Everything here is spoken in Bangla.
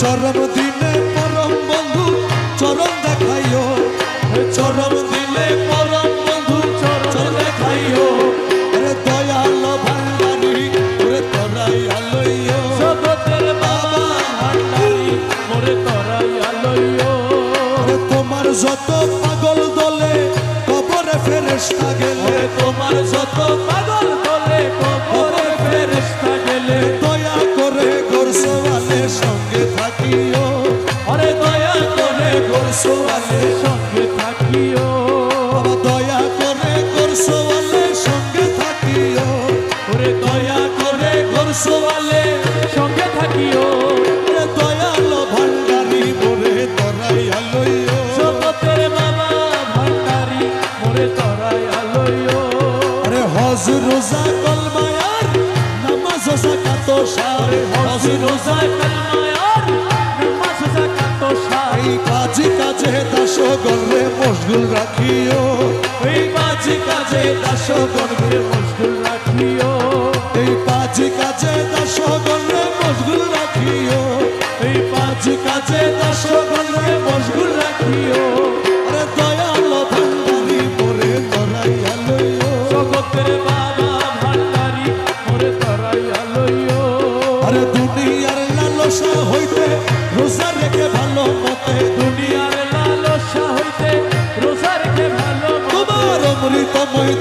চরম দিলে পরম বন্ধু চরম দেখাইও। চরম দিলে পরম বন্ধু চরম দেখাইও। রে দয়াল ভান্ডারি রে তরাই আলইও জগতের বাবা ভান্ডারি মোরে তরাই আলইও তোমার যত পাগল দলে কবরে ফেরেশতা গেলে। তোমার যত পাগল দলে কবরে করে গোরসোয়ালে সঙ্গে থাকিও। দয়া করে গোরসওয়ালে সঙ্গে থাকিও। ওরে দয়া করে গোরসোয়ালে সঙ্গে থাকিও। আরে দয়াল ভান্ডারি মোরে তোরাই আলইও জগতের বাবা ভান্ডারি মোরে তরাইয়া এই কাজে কাজে দাস গর্বে মশগুল রাখিও। এই কাজে কাজে দাস গর্বে মশগুল রাখিও। এই কাজে কাজে দাস গর্বে মশগুল রাখিও। এই কাজে কাজে দাস লালসা হইতে রোজা রেখে ভালো মতে দুনিয়ার লালসা হইতে রোজা রেখে ভালো তোমার অমৃতময়